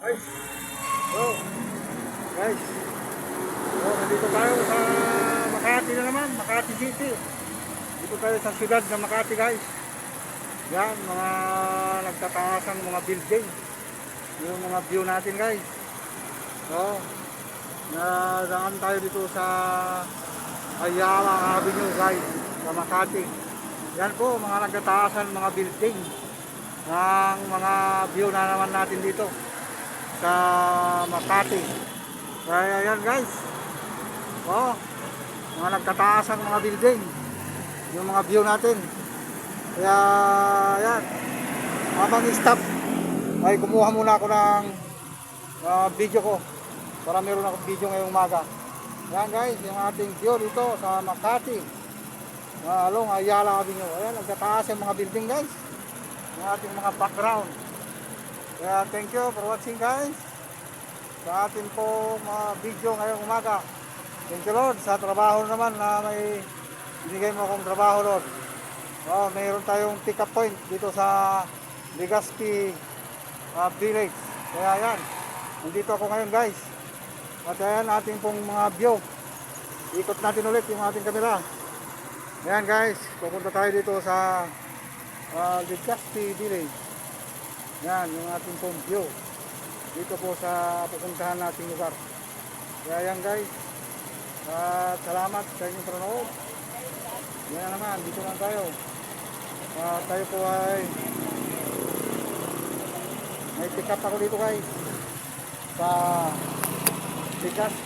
Guys, so, guys, so, nandito tayo sa Makati na naman, Makati City. Dito tayo sa siyudad ng Makati guys. Yan, mga nagtataasan mga building. Yung mga view natin guys. So, nadaan tayo dito sa Ayala Avenue guys, sa Makati. Yan po, mga nagtataasan mga building ng mga view na naman natin dito sa Makati. Kaya yan guys. Oh, mga nagtataasan mga building. Yung mga view natin. Kaya yan. Habang stop ay kumuha muna ako ng ah, video ko para meron akong video ngayong umaga. Yan guys, yung ating view dito sa Makati. Uh, along Ayala Avenue. Ayan, nagtataas yung mga building guys. Yung ating mga background. Kaya thank you for watching guys. Sa atin po mga video ngayong umaga. Thank you Lord sa trabaho naman na may binigay mo akong trabaho Lord. Oh, mayroon tayong pick up point dito sa Legazpi uh, Village. Kaya yan. Nandito ako ngayon guys. At ayan ating pong mga view. Ikot natin ulit yung ating kamera. Ayan guys, pupunta tayo dito sa uh, Legazpi Village. Yan, yung ating pong view. Dito po sa pupuntahan nating lugar. Kaya yan guys. At salamat sa inyong panonood. Yan na naman, dito lang tayo. Ah, tayo po ay may pick up ako dito guys. Sa Pikas